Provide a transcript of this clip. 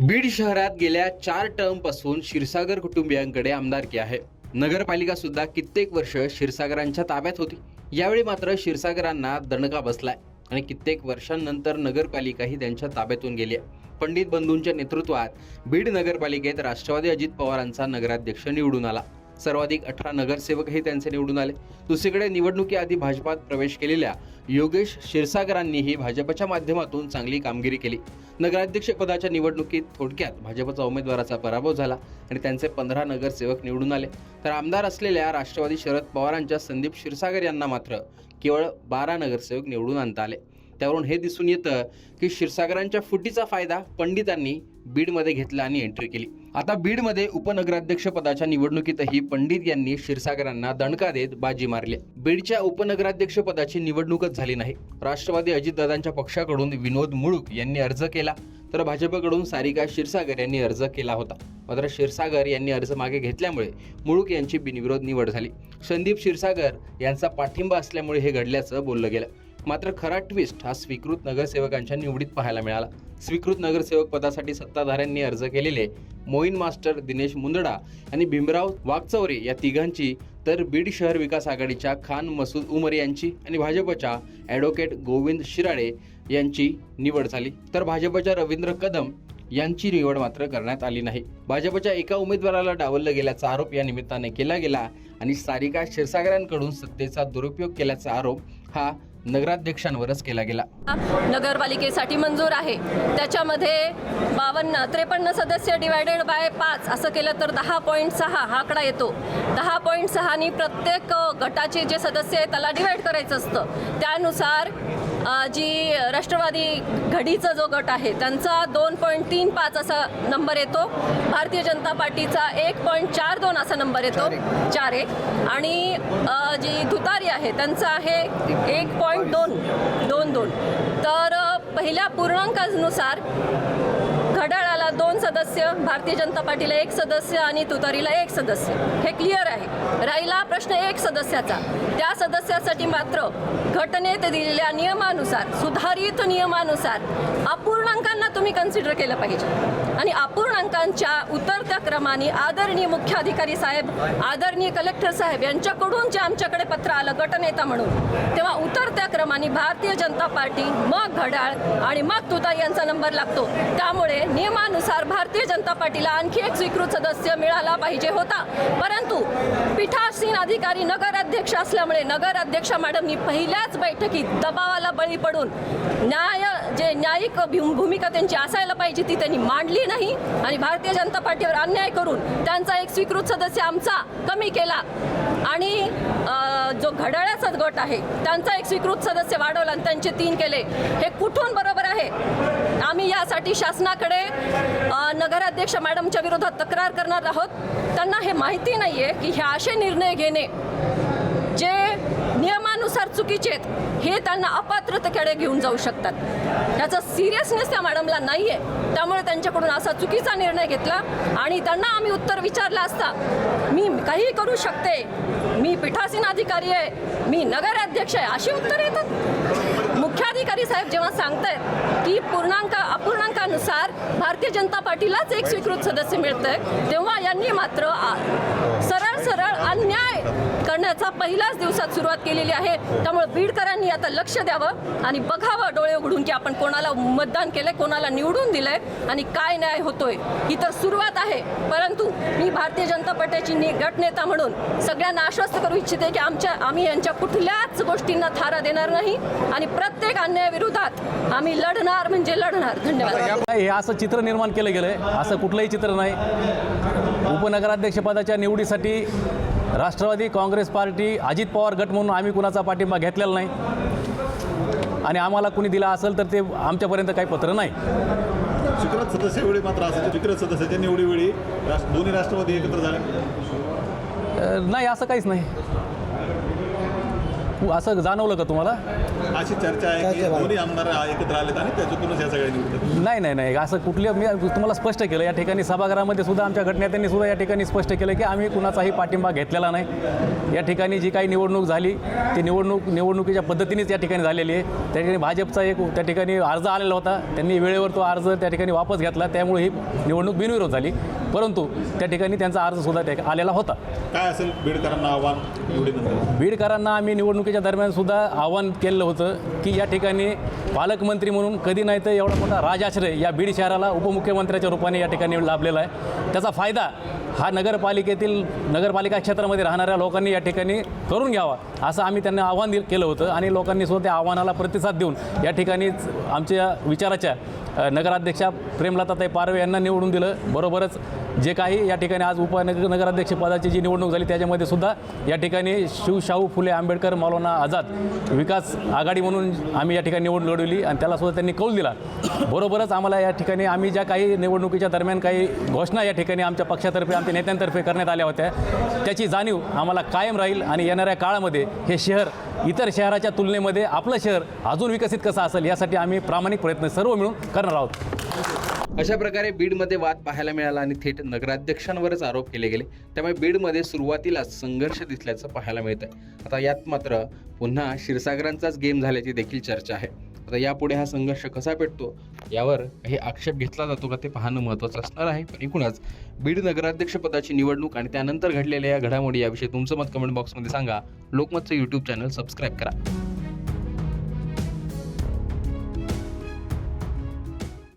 बीड शहरात गेल्या चार टर्मपासून क्षीरसागर कुटुंबियांकडे आमदारकी आहे. नगरपालिका सुद्धा कित्येक वर्ष क्षीरसागरांच्या ताब्यात होती. यावेळी मात्र क्षीरसागरांना दणका बसलाय आणि कित्येक वर्षांनंतर नगरपालिका ही त्यांच्या ताब्यातून गेली आहे. पंडित बंधूंच्या नेतृत्वात बीड नगरपालिकेत राष्ट्रवादी अजित पवारांचा नगराध्यक्ष निवडून आला. सर्वाधिक अठरा नगरसेवकही त्यांचे निवडून आले. दुसरीकडे निवडणुकीआधी भाजपात प्रवेश केलेल्या योगेश क्षीरसागरांनीही भाजपच्या माध्यमातून चांगली कामगिरी केली. नगराध्यक्ष पदाच्या निवडणुकीत थोडक्यात भाजपचा उमेदवाराचा पराभव झाला आणि त्यांचे पंधरा नगरसेवक निवडून आले. तर आमदार असलेल्या राष्ट्रवादी शरद पवारांच्या संदीप क्षीरसागर यांना मात्र केवळ बारा नगरसेवक निवडून आणता आले. त्यावरून हे दिसून येतं की क्षीरसागरांच्या फुटीचा फायदा पंडितांनी बीडमध्ये घेतला आणि एंट्री केली. आता बीडमध्ये उपनगराध्यक्ष पदाच्या निवडणुकीतही पंडित यांनी क्षीरसागरांना दणका देत बाजी मारली. बीडच्या उपनगराध्यक्ष पदाची निवडणूकच झाली नाही. राष्ट्रवादी अजितदादांच्या पक्षाकडून विनोद मुळूक यांनी अर्ज केला तर भाजपकडून सारिका क्षीरसागर यांनी अर्ज केला होता. मात्र क्षीरसागर यांनी अर्ज मागे घेतल्यामुळे मुळूक यांची बिनविरोध निवड झाली. संदीप क्षीरसागर यांचा पाठिंबा असल्यामुळे हे घडल्याचं बोललं गेलं. मात्र खरा ट्विस्ट हा स्वीकृत नगरसेवकांच्या निवडीत पाहायला मिळाला. स्वीकृत नगरसेवक पदासाठी सत्ताधाऱ्यांनी अर्ज केलेले मोईन मास्टर दिनेश मुंदडा आणि भीमराव वाघचौरे या तिघांची तर बीड शहर विकास आघाडीच्या खान मसूद उमर यांची आणि भाजपच्या ॲडव्होकेट गोविंद शिराळे यांची निवड झाली. तर भाजपच्या रवींद्र कदम यांची निवड मात्र करण्यात आली नाही. भाजपच्या एका उमेदवाराला डावललं गेल्याचा आरोप या निमित्ताने केला गेला आणि सारिका क्षीरसागरांकडून सत्तेचा दुरुपयोग केल्याचा आरोप हा नगराध्यक्षांवरच केला गेला. नगरपालिकेसाठी मंजूर आहे. त्याच्यामध्ये बावन्न त्रेपन्न सदस्य डिवायडेड बाय पाच असं केलं तर दहा पॉईंट सहा हा आकडा येतो. दहा पॉईंट सहानी प्रत्येक गटाचे जे सदस्य आहे त्याला डिवाईड करायचं असतं. त्यानुसार जी राष्ट्रवादी घडीचा जो गट आहे त्यांचा दोन पॉईंट तीन पाच असा नंबर येतो. भारतीय जनता पार्टीचा एक पॉईंट चार दोन असा नंबर येतो. चार एक. आणि जी तुतारी आहे त्यांचा आहे एक पॉईंट दोन. दोन दोन. तर पहिल्या पूर्णांकानुसार सदस्य भारतीय जनता पार्टीला एक सदस्य आणि तुतारीला एक सदस्य. हे क्लिअर आहे. राहिला प्रश्न एक सदस्याचा. त्या सदस्यासाठी मात्र घटनेत दिलेल्या नियमानुसार सुधारित नियमानुसार अपूर्णांकांना तुम्ही कन्सिडर केलं पाहिजे. आणि अपूर्णांकांच्या उतरत्या क्रमाने आदरणीय मुख्याधिकारी साहेब आदरणीय कलेक्टर साहेब यांच्याकडून जे आमच्याकडे पत्र आलं गटनेता म्हणून तेव्हा उतरत्या क्रमाने भारतीय जनता पार्टी मग घड्याळ आणि मग तुता यांचा नंबर लागतो. त्यामुळे नियमानुसार भारतीय जनता पार्टीला आणखी एक स्वीकृत सदस्य मिळाला पाहिजे होता. परंतु पीठा अधिकारी नगराध्यक्ष असल्यामुळे नगराध्यक्ष मॅडमनी पहिल्याच बैठकीत दबावाला बळी पडून न्याय जे न्यायिक भूमिका त्यांची असायला पाहिजे ती त्यांनी मांडली नाही आणि भारतीय जनता पार्टीवर अन्याय करून त्यांचा एक स्वीकृत सदस्य आमचा कमी केला. आणि जो घड्याळाचा गट आहे त्यांचा एक स्वीकृत सदस्य वाढवला आणि त्यांचे तीन केले. हे कुठून बरोबर आहे? आम्ही यासाठी शासनाकडे नगराध्यक्ष मॅडमच्या विरोधात तक्रार करणार आहोत. त्यांना हे माहिती नाही आहे की हे असे निर्णय घेणे जे नियमानुसार चुकीचे आहेत हे त्यांना अपात्रतेकडे घेऊन जाऊ शकतात. याचा सिरियसनेस त्या मॅडमला नाही आहे त्यामुळे त्यांच्याकडून असा चुकीचा निर्णय घेतला आणि त्यांना आम्ही उत्तर विचारलं असता मी काही करू शकते. मी पीठासीन अधिकारी आहे. मी नगराध्यक्ष आहे. अशी उत्तर येतात. मुख्याधिकारी साहेब जेव्हा सांगतायत की पूर्णांक अपूर्णांकानुसार भारतीय जनता पार्टीलाच एक स्वीकृत सदस्य मिळतंय तेव्हा यांनी मात्र सरळ सरळ अन्याय करण्याचा पहिल्याच दिवसात सुरुवात केलेली आहे. त्यामुळे बीडकरांनी आता लक्ष द्यावं आणि बघावं डोळे उघडून की आपण कोणाला मतदान केलंय कोणाला निवडून दिलंय आणि काय न्याय होतोय. ही तर सुरुवात आहे. परंतु मी भारतीय जनता पार्टीची गटनेता म्हणून सगळ्यांना आश्वस्त करू इच्छिते की आमच्या आम्ही यांच्या कुठल्याच गोष्टींना थारा देणार नाही आणि प्रत्येक अन्यायाविरोधात आम्ही लढणार म्हणजे लढणार. धन्यवाद. हे असं चित्र निर्माण केलं गेलं आहे असं कुठलंही चित्र नाही. उपनगराध्यक्षपदाच्या निवडीसाठी राष्ट्रवादी काँग्रेस पार्टी अजित पवार गट म्हणून आम्ही कुणाचा पाठिंबा घेतलेला नाही. आणि आम्हाला कुणी दिला असेल तर ते आमच्यापर्यंत काही पत्र नाही. स्वीकृत सदस्यावेळी मात्र असायचे स्वीकृत सदस्याच्या निवडीवेळी राष्ट्र दोन्ही राष्ट्रवादी एकत्र झाले. नाही असं काहीच नाही. असं जाणवलं का तुम्हाला? अशी चर्चा आहे की दोन्ही आमदार एकत्र आलेत आणि त्याच्यातूनच या सगळ्या निवडतात. नाही नाही नाही. असं कुठल्या मी तुम्हाला स्पष्ट केलं. या ठिकाणी सभागृहामध्ये सुद्धा आमच्या गटनेत्यांनी सुद्धा या ठिकाणी स्पष्ट केलं की आम्ही कुणाचाही पाठिंबा घेतलेला नाही. या ठिकाणी जी काही निवडणूक झाली ती निवडणूक निवडणुकीच्या पद्धतीनेच या ठिकाणी झालेली आहे. त्या ठिकाणी भाजपचा एक त्या ठिकाणी अर्ज आलेला होता. त्यांनी वेळेवर तो अर्ज त्या ठिकाणी वापस घेतला. त्यामुळे ही निवडणूक बिनविरोध झाली. परंतु त्या ठिकाणी त्यांचा अर्ज सुद्धा त्या आलेला होता. काय असेल? बीडकरांना आव्हान बीडकरांना आम्ही निवडणुकीच्या दरम्यान सुद्धा आवाहन केलं होतं की या ठिकाणी पालकमंत्री म्हणून कधी नाही तर एवढा मोठा राजाश्रय या बीड शहराला उपमुख्यमंत्र्याच्या रूपाने या ठिकाणी लाभलेला आहे. त्याचा फायदा हा नगरपालिकेतील नगरपालिका क्षेत्रामध्ये राहणाऱ्या लोकांनी या ठिकाणी करून घ्यावा असं आम्ही त्यांना आव्हान दिलं केलं होतं आणि लोकांनी सुद्धा त्या आव्हानाला प्रतिसाद देऊन या ठिकाणीच आमच्या विचाराच्या नगराध्यक्षा प्रेमलताताई पारवे यांना निवडून दिलं. बरोबरच जे काही या ठिकाणी आज उपनगर नगराध्यक्षपदाची जी निवडणूक झाली त्याच्यामध्ये सुद्धा या ठिकाणी शिवशाहू फुले आंबेडकर मौलाना आझाद विकास आघाडी म्हणून आम्ही या ठिकाणी निवडणूक लढवली आणि त्याला सुद्धा त्यांनी कौल दिला. बरोबरच आम्हाला या ठिकाणी आम्ही ज्या काही निवडणुकीच्या दरम्यान काही घोषणा या ठिकाणी आमच्या पक्षातर्फे आमच्या नेत्यांतर्फे करण्यात आल्या होत्या. त्याची जाणीव आम्हाला कायम राहील आणि येणाऱ्या काळामध्ये हे शहर इतर शहराच्या तुलनेमध्ये आपलं शहर अजून विकसित कसं असेल यासाठी आम्ही प्रामाणिक प्रयत्न सर्व मिळून करणार आहोत. अशा प्रकारे बीडमध्ये वाद पाहायला मिळाला आणि थेट नगराध्यक्षांवरच आरोप केले गेले. त्यामुळे बीडमध्ये सुरुवातीलाच संघर्ष दिसल्याचं पाहायला मिळत आहे आता यात मात्र पुन्हा क्षीरसागरांचाच गेम झाल्याची देखील चर्चा आहे. आता यापुढे हा संघर्ष कसा पेटतो? यावर काही आक्षेप घेतला जातो का ते पाहणं महत्त्वाचं असणार आहे. पण एकूणच बीड नगराध्यक्षपदाची निवडणूक आणि त्यानंतर घडलेल्या या घडामोडी याविषयी तुमचं मत कमेंट बॉक्समध्ये सांगा. लोकमतचं यूट्यूब चॅनल सबस्क्राईब करा.